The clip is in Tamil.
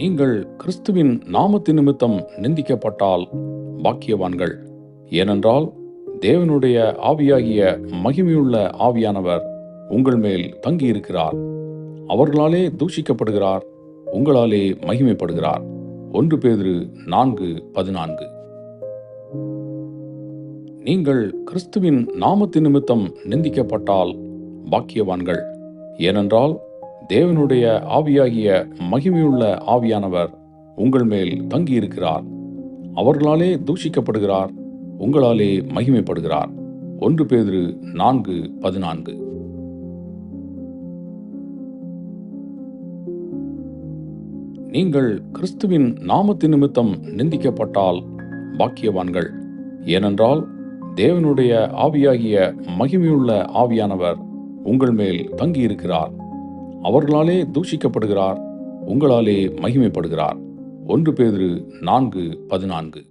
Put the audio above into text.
நீங்கள் கிறிஸ்துவின் நாமத்து நிமித்தம் நிந்திக்கப்பட்டால் பாக்கியவான்கள். ஏனென்றால் தேவனுடைய ஆவியாகிய மகிமையுள்ள ஆவியானவர் உங்கள் மேல் தங்கியிருக்கிறார். அவர்களாலே தூஷிக்கப்படுகிறார் உங்களாலே மகிமைப்படுகிறார். ஒன்று பேதிரு நான்கு பதினான்கு. நீங்கள் கிறிஸ்துவின் நாமத்து நிமித்தம் நிந்திக்கப்பட்டால் பாக்கியவான்கள். ஏனென்றால் தேவனுடைய ஆவியாகிய மகிமையுள்ள ஆவியானவர் உங்கள் மேல் தங்கியிருக்கிறார். அவர்களாலே தூஷிக்கப்படுகிறார் உங்களாலே மகிமைப்படுகிறார். ஒன்று பேதிரு நான்கு பதினான்கு. நீங்கள் கிறிஸ்துவின் நாமத்து நிமித்தம் நிந்திக்கப்பட்டால் பாக்கியவான்கள். ஏனென்றால் தேவனுடைய ஆவியாகிய மகிமையுள்ள ஆவியானவர் உங்கள் மேல் தங்கியிருக்கிறார். அவர்களாலே தூஷிக்கப்படுகிறார் உங்களாலே மகிமைப்படுகிறார். ஒன்று பேதுரு நான்கு பதினான்கு.